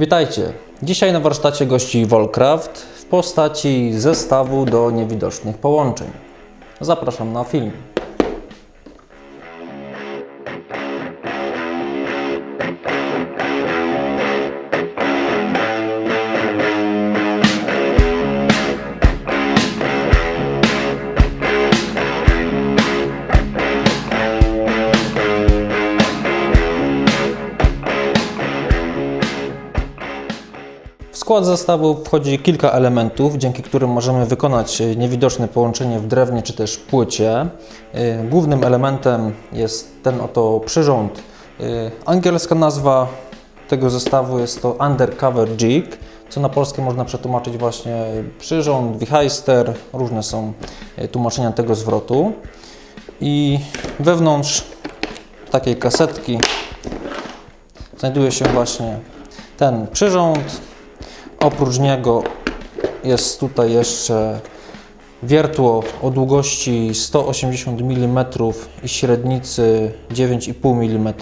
Witajcie. Dzisiaj na warsztacie gości Volcraft w postaci zestawu do niewidocznych połączeń. Zapraszam na film. Skład zestawu wchodzi kilka elementów, dzięki którym możemy wykonać e, niewidoczne połączenie w drewnie czy też płycie. E, Głównym elementem jest ten oto przyrząd. E, Angielska nazwa tego zestawu jest to Undercover Jig, co na polskie można przetłumaczyć właśnie przyrząd, wichajster, różne są tłumaczenia tego zwrotu. I wewnątrz takiej kasetki znajduje się właśnie ten przyrząd, Oprócz niego jest tutaj jeszcze wiertło o długości 180 mm i średnicy 9,5 mm.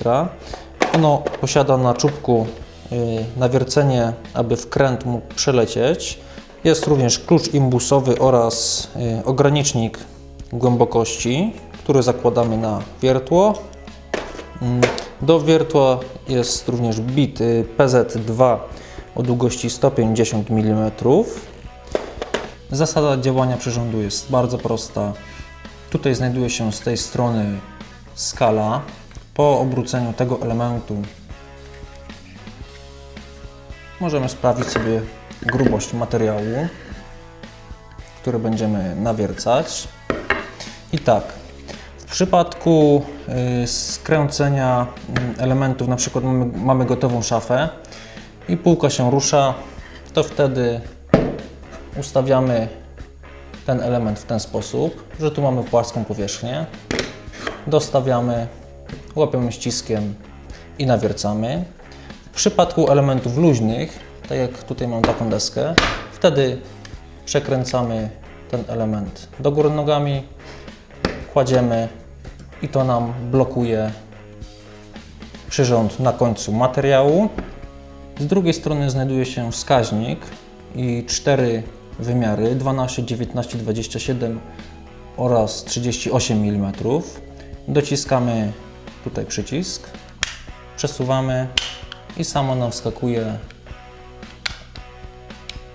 Ono posiada na czubku y, nawiercenie, aby wkręt mógł przelecieć. Jest również klucz imbusowy oraz y, ogranicznik głębokości, który zakładamy na wiertło. Mm, Do wiertła jest również bit y, PZ2 o długości 150 mm. Zasada działania przyrządu jest bardzo prosta. Tutaj znajduje się z tej strony skala. Po obróceniu tego elementu możemy sprawdzić sobie grubość materiału, który będziemy nawiercać. I tak, w przypadku y, skręcenia y, elementów, na przykład mamy, mamy gotową szafę i półka się rusza, to wtedy ustawiamy ten element w ten sposób, że tu mamy płaską powierzchnię. Dostawiamy, łapiemy ściskiem i nawiercamy. W przypadku elementów luźnych, tak jak tutaj mam taką deskę, wtedy przekręcamy ten element do góry nogami, kładziemy i to nam blokuje przyrząd na końcu materiału. Z drugiej strony znajduje się wskaźnik i cztery wymiary 12, 19, 27 oraz 38 mm. Dociskamy tutaj przycisk, przesuwamy i samo nam wskakuje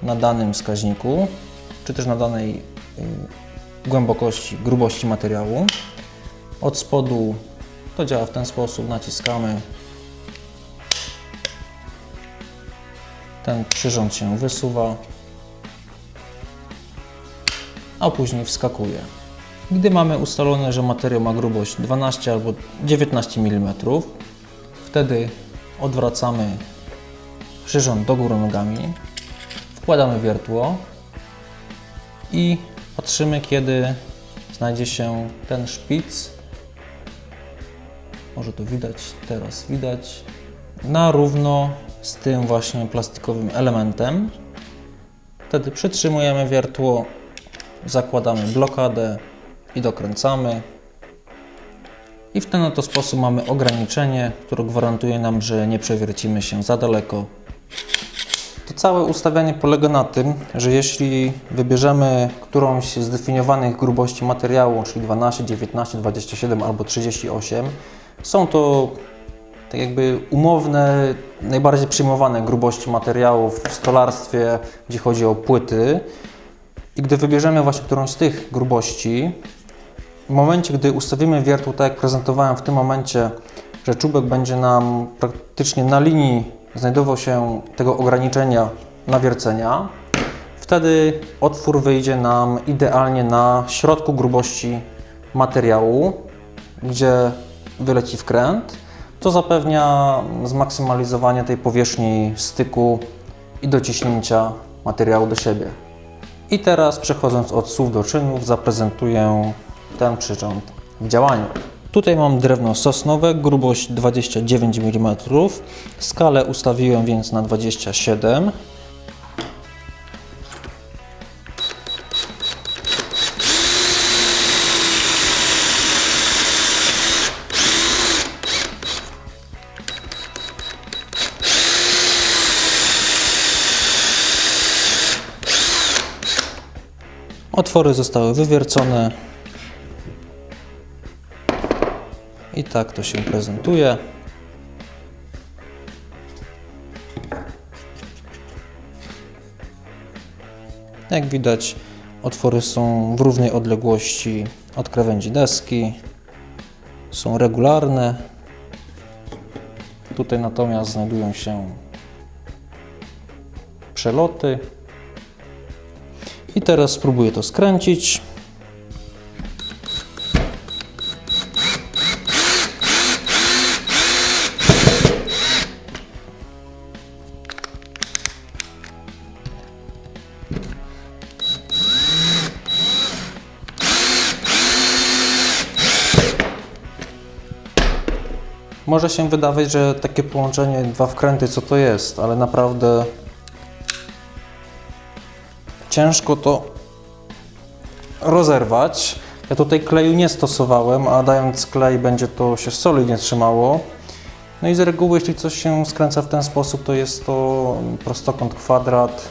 na danym wskaźniku, czy też na danej y, głębokości, grubości materiału. Od spodu to działa w ten sposób, naciskamy ten przyrząd się wysuwa, a później wskakuje. Gdy mamy ustalone, że materiał ma grubość 12 albo 19 mm, wtedy odwracamy przyrząd do góry nogami, wkładamy wiertło i patrzymy, kiedy znajdzie się ten szpic. Może to widać, teraz widać. Na równo z tym właśnie plastikowym elementem. Wtedy przytrzymujemy wiertło, zakładamy blokadę i dokręcamy. I w ten oto sposób mamy ograniczenie, które gwarantuje nam, że nie przewiercimy się za daleko. To całe ustawianie polega na tym, że jeśli wybierzemy którąś z zdefiniowanych grubości materiału, czyli 12, 19, 27 albo 38, są to tak jakby umowne, najbardziej przyjmowane grubości materiałów w stolarstwie, gdzie chodzi o płyty. I gdy wybierzemy właśnie którąś z tych grubości, w momencie, gdy ustawimy wiertło, tak jak prezentowałem w tym momencie, że czubek będzie nam praktycznie na linii znajdował się tego ograniczenia nawiercenia, wtedy otwór wyjdzie nam idealnie na środku grubości materiału, gdzie wyleci wkręt. To zapewnia zmaksymalizowanie tej powierzchni styku i dociśnięcia materiału do siebie. I teraz przechodząc od słów do czynów, zaprezentuję ten przyrząd w działaniu. Tutaj mam drewno sosnowe, grubość 29 mm. Skalę ustawiłem więc na 27 Otwory zostały wywiercone. I tak to się prezentuje. Jak widać, otwory są w równej odległości od krawędzi deski. Są regularne. Tutaj natomiast znajdują się przeloty. I teraz spróbuję to skręcić. Może się wydawać, że takie połączenie dwa wkręty, co to jest, ale naprawdę ciężko to rozerwać. Ja tutaj kleju nie stosowałem, a dając klej będzie to się solidnie trzymało. No i z reguły, jeśli coś się skręca w ten sposób, to jest to prostokąt kwadrat,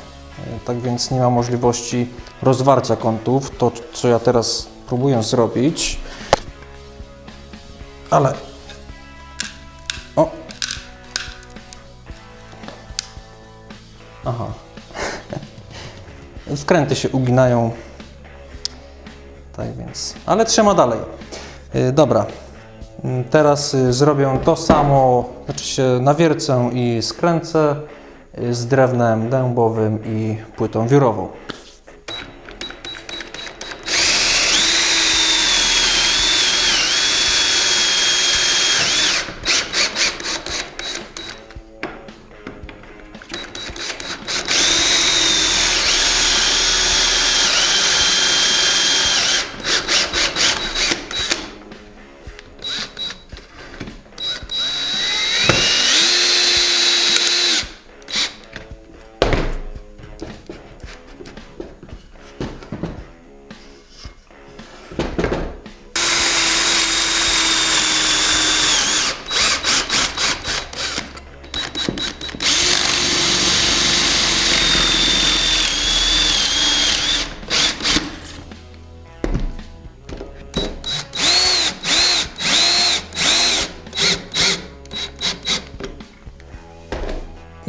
tak więc nie ma możliwości rozwarcia kątów. To, co ja teraz próbuję zrobić, ale o! Aha. Wkręty się uginają. Tak więc. Ale trzyma dalej. Y, Dobra. Y, Teraz y, zrobię to samo, znaczy się nawiercę i skręcę y, z drewnem dębowym i płytą wiórową.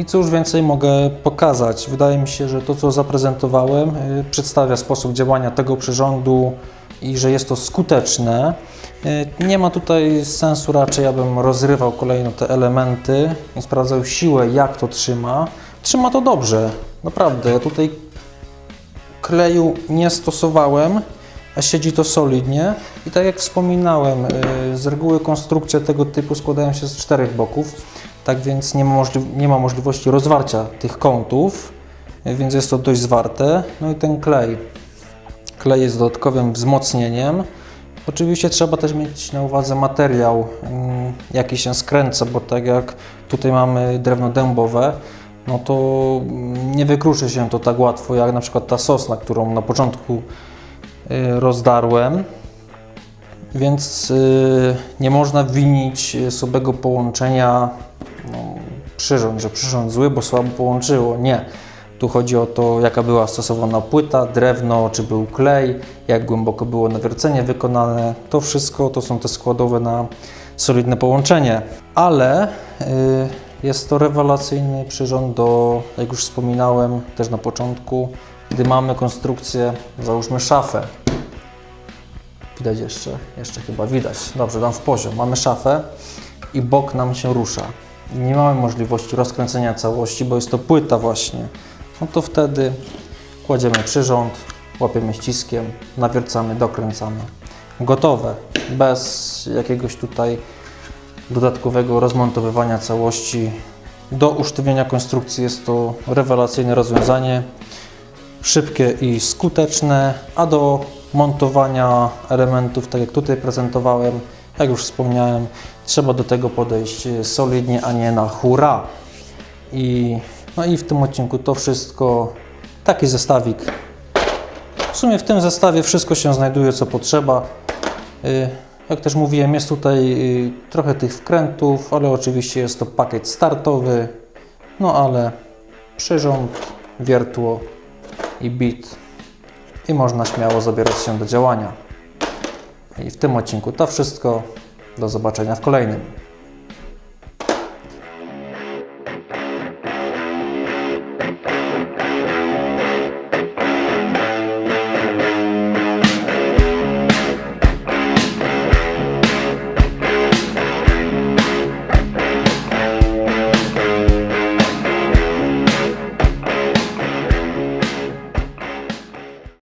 I cóż więcej mogę pokazać? Wydaje mi się, że to, co zaprezentowałem, y, przedstawia sposób działania tego przyrządu i że jest to skuteczne. Y, Nie ma tutaj sensu raczej, abym rozrywał kolejno te elementy i sprawdzał siłę, jak to trzyma. Trzyma to dobrze, naprawdę. Ja tutaj kleju nie stosowałem, a siedzi to solidnie. I tak jak wspominałem, y, z reguły konstrukcje tego typu składają się z czterech boków, tak więc nie ma, nie ma możliwości rozwarcia tych kątów, więc jest to dość zwarte. No i ten klej. Klej jest dodatkowym wzmocnieniem. Oczywiście trzeba też mieć na uwadze materiał, mm, jaki się skręca, bo tak jak tutaj mamy drewno dębowe, no to mm, nie wykruszy się to tak łatwo jak na przykład ta sosna, którą na początku y, rozdarłem. Więc y, nie można winić y, słabego połączenia przyrząd, że przyrząd zły, bo słabo połączyło. Nie. Tu chodzi o to, jaka była stosowana płyta, drewno, czy był klej, jak głęboko było nawiercenie wykonane. To wszystko to są te składowe na solidne połączenie. Ale y, jest to rewelacyjny przyrząd do, jak już wspominałem też na początku, gdy mamy konstrukcję, załóżmy szafę. Widać jeszcze, jeszcze chyba widać. Dobrze, dam w poziom. Mamy szafę i bok nam się rusza. Nie mamy możliwości rozkręcenia całości, bo jest to płyta właśnie. No to wtedy kładziemy przyrząd, łapiemy ściskiem, nawiercamy, dokręcamy. Gotowe. Bez jakiegoś tutaj dodatkowego rozmontowywania całości. Do usztywnienia konstrukcji jest to rewelacyjne rozwiązanie szybkie i skuteczne, a do montowania elementów, tak jak tutaj prezentowałem, jak już wspomniałem, trzeba do tego podejść solidnie, a nie na hura. I, no i w tym odcinku to wszystko. Taki zestawik. W sumie w tym zestawie wszystko się znajduje, co potrzeba. Y, Jak też mówiłem, jest tutaj y, trochę tych wkrętów, ale oczywiście jest to pakiet startowy. No ale przyrząd, wiertło i bit i można śmiało zabierać się do działania. I w tym odcinku to wszystko. Do zobaczenia w kolejnym.